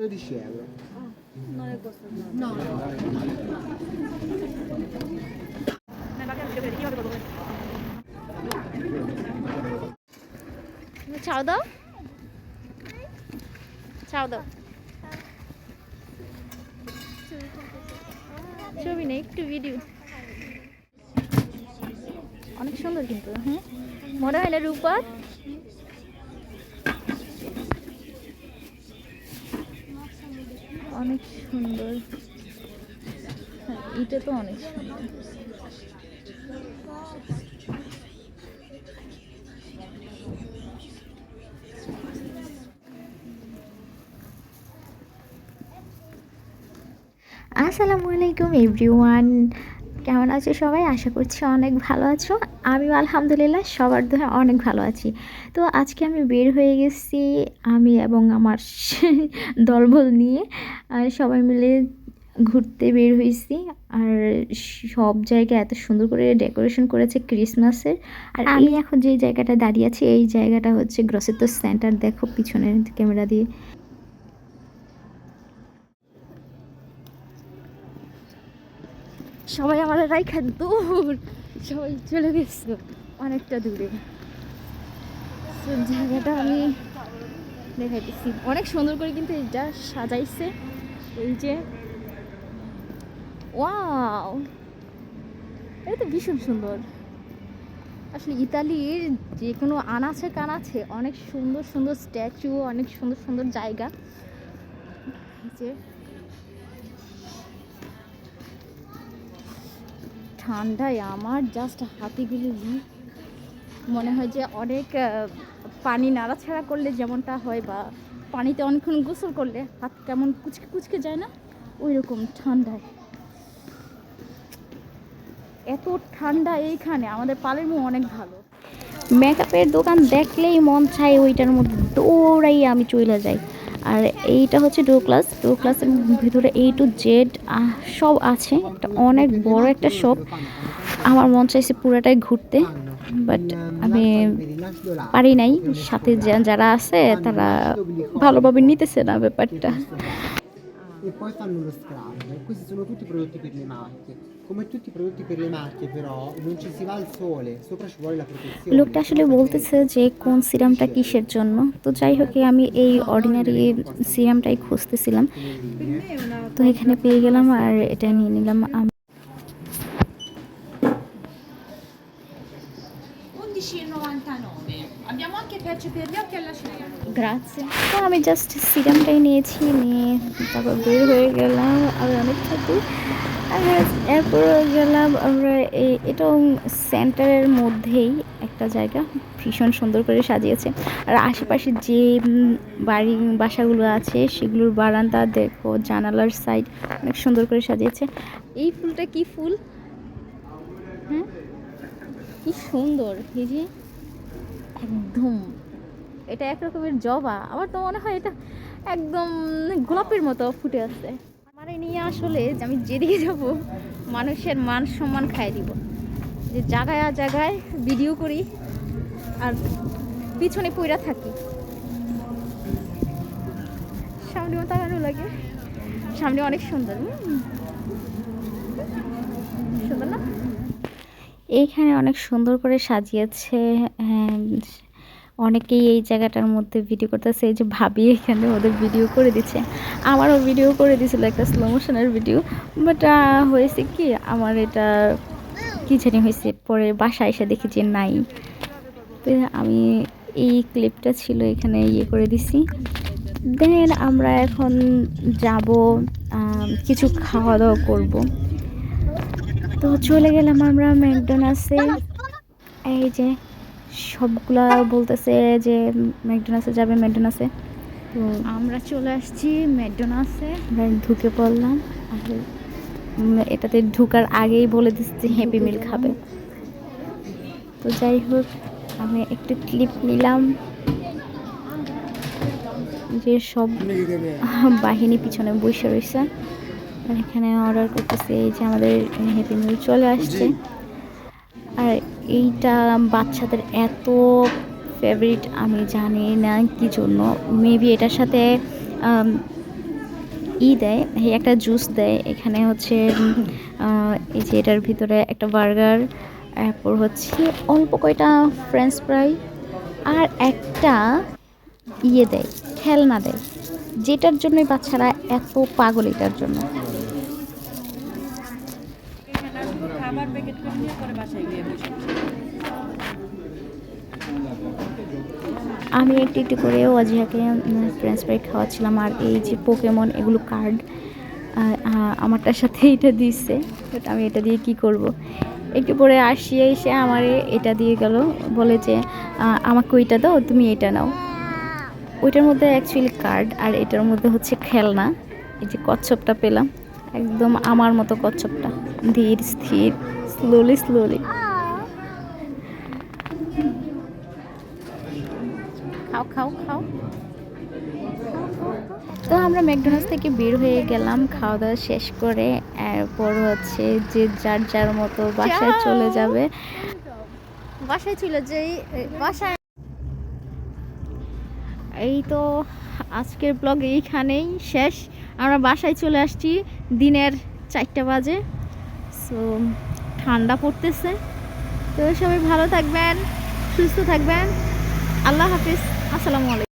12 euro. Non è costato. No, no. ছাও দাও ছাও দাও ছবি নেই একটু ভিডিও অনেক সুন্দর কিন্তু হ্যাঁ মনে হয় না রূপার অনেক সুন্দর। হ্যাঁ, এটা তো অনেক সুন্দর। আসসালামু আলাইকুম এভরিওয়ান কেমন আছো সবাই? আশা করছি অনেক ভালো আছো। আমিও আলহামদুলিল্লাহ সবার দোয়া অনেক ভালো আছি। তো আজকে আমি বের হয়ে গেছি আমি এবং আমার দলবল নিয়ে। সবাই মিলে ঘুরতে বের হয়েছি। আর সব জায়গায় এত সুন্দর করে ডেকোরেশন করেছে ক্রিসমাসের। আর আমি এখন যে জায়গাটা দাঁড়িয়ে আছি এই জায়গাটা হচ্ছে গ্রসেতো সেন্টার দেখো পিছনের ক্যামেরা দিয়ে। সবাই আমার রাইখা দূর। সবাই চলে গেছে অনেকটা দূরে। জায়গাটা আমি দেখাইতেছি। অনেক সুন্দর করে কিন্তু এটা সাজাইছে। এই যে, ওয়াও! এটা তো ভীষণ সুন্দর। আসলে ইতালির যে কোনো আনাচে কানাচে অনেক সুন্দর সুন্দর স্ট্যাচু, অনেক সুন্দর সুন্দর জায়গা। যে ঠান্ডায় আমার জাস্ট হাতিগুলো মনে হয় যে অনেক পানি নাড়াছাড়া করলে যেমনটা হয় বা পানিতে অনেকক্ষণ গোসল করলে হাত কেমন কুচকে কুচকে যায় না? ওই রকম ঠান্ডায়। এত ঠান্ডা এইখানে, আমাদের পালের মুখ অনেক ভালো। মেকআপের দোকান দেখলেই মন চায় ওইটার মধ্যে দৌড়াই আমি চলে যাই। আর এইটা হচ্ছে ডো ক্লাস ডো ক্লাসের ভিতরে এই টু জেড সব আছে। এটা অনেক বড় একটা শপ আমার মন চাইছে পুরোটাই ঘুরতে বাট আমি পারি নাই। সাথে যারা আছে, তারা ভালোভাবে নিতেছে না ব্যাপারটা। E poi fanno lo scrub. Questi sono tutti prodotti per le macchie. Come tutti i prodotti per le macchie, però, non ci si va al sole, sopra ci vuole la protezione. লোকটা আসলে বলতেছে যে কোন সিরামটা কিসের জন্য তো যাই হোক আমি এই অর্ডিনারি সিরামটাই খুঁজতেছিলাম তো এখানে পেয়ে গেলাম আর এটা নিয়ে নিলাম আম- 11,99. Abbiamo anche patch per gli occhi alla cera. গ্রাzie তো আমি জাস্ট সিরামটাই নিয়েছি নিয়ে তারপর বের হয়ে গেলাম আর অনেকটা দূর এরপর গেলাম আমরা এই এটা সেন্টারের মধ্যেই একটা জায়গা। ভীষণ সুন্দর করে সাজিয়েছে। আর আশেপাশে যে বাড়ি বাসাগুলো আছে সেগুলোর বারান্দা দেখো জানালার সাইড অনেক সুন্দর করে সাজিয়েছে। এই ফুলটা কি ফুল? হ্যাঁ কি সুন্দর। এই যে একদম। এটা এক রকমের জবা। আমার তো মনে হয় এটা একদম গোলাপের মতো ফুটে আছে আমার নিয়ে আসলে আমি যেদিকে যাব, মানুষের মান সম্মান খাই দিব। যে জায়গায় আর জায়গায় ভিডিও করি আর পিছনে পইরা থাকি। সামনে তাকানো লাগে। সামনে অনেক সুন্দর এইখানে অনেক সুন্দর করে সাজিয়েছে অনেকেই এই জায়গাটার মধ্যে ভিডিও করতেছে। এই যে ভাবি এখানে ওদের ভিডিও করে দিচ্ছে। আমারও ভিডিও করে দিছিল একটা স্লো মোশনের ভিডিও বাট হয়েছে কি, আমার এটা কি জানি হয়েছে, পরে বাসায় এসে দেখি যে নাই। আমি এই ক্লিপটা ছিল এখানে ইয়ে করে দিছি। দেন আমরা এখন যাব কিছু খাওয়া দাওয়া করব। তো চলে গেলাম আমরা ম্যাকডোনাল্ডসে। এই যে সবগুলা বলতেছে যে ম্যাকডোনাল্ডসে যাবে ম্যাকডোনাল্ডসে। তো আমরা চলে আসছি ম্যাকডোনাল্ডসে। আমরা ঢুকে পড়লাম। আর এটাতে ঢুকার আগেই বলে দিচ্ছে হ্যাপি মিল খাবে। তো যাই হোক আমি একটু ক্লিপ নিলাম। যে সব বাহিনী পিছনে বসে রয়েছে। আর এখানে অর্ডার করতেছি এই যে আমাদের হ্যাপি মিল চলে আসছে। আর এইটা বাচ্চাদের এত ফেভারিট আমি জানি না কি জন্য। মেবি এটার সাথে ই দেয় এই একটা জুস দেয়। এখানে হচ্ছে এই যে এটার ভিতরে একটা বার্গার এরপর হচ্ছে অল্প কয়টা ফ্রেঞ্চ ফ্রাই আর একটা ইয়ে দেয় খেলনা দেয়। যেটার জন্যই বাচ্চারা এত পাগল এটার জন্য। করে নিয়ে পরে বাসায় গিয়ে আমি একটু একটু করে ওয়াজিহাকে ফ্রেঞ্চ ফ্রাই খাওয়াচ্ছিলাম আর এই যে পোকেমন এগুলো কার্ড আমারটার সাথে এটা দিচ্ছে বাট আমি এটা দিয়ে কি করব। একটু পরে আসিয়ে এসে আমার এটা দিয়ে গেল। বলে যে আমাকে ওইটা দাও, তুমি এটা নাও। ওইটার মধ্যে অ্যাকচুয়ালি কার্ড আর এটার মধ্যে হচ্ছে খেলনা। এই যে কচ্ছপটা পেলাম। একদম আমার মতো কচ্ছপটা। ধীর, স্থির। স্লোলি স্লোলি খাও খাও খাও। তো আমরা ম্যাকডোনাল্ডস থেকে বের হয়ে গেলাম খাওয়া দাওয়া শেষ করে। এরপর হচ্ছে যে যার যার মতো বাসায় চলে যাবে। বাসায় ছিল যে বাসায়। এই তো আজকের ব্লগ এইখানেই শেষ। আমরা বাসায় চলে আসছি দিনের চারটা বাজে। সো ঠান্ডা পড়তেছে। তো সবাই ভালো থাকবেন সুস্থ থাকবেন। আল্লাহ হাফিজ। আসসালামু আলাইকুম।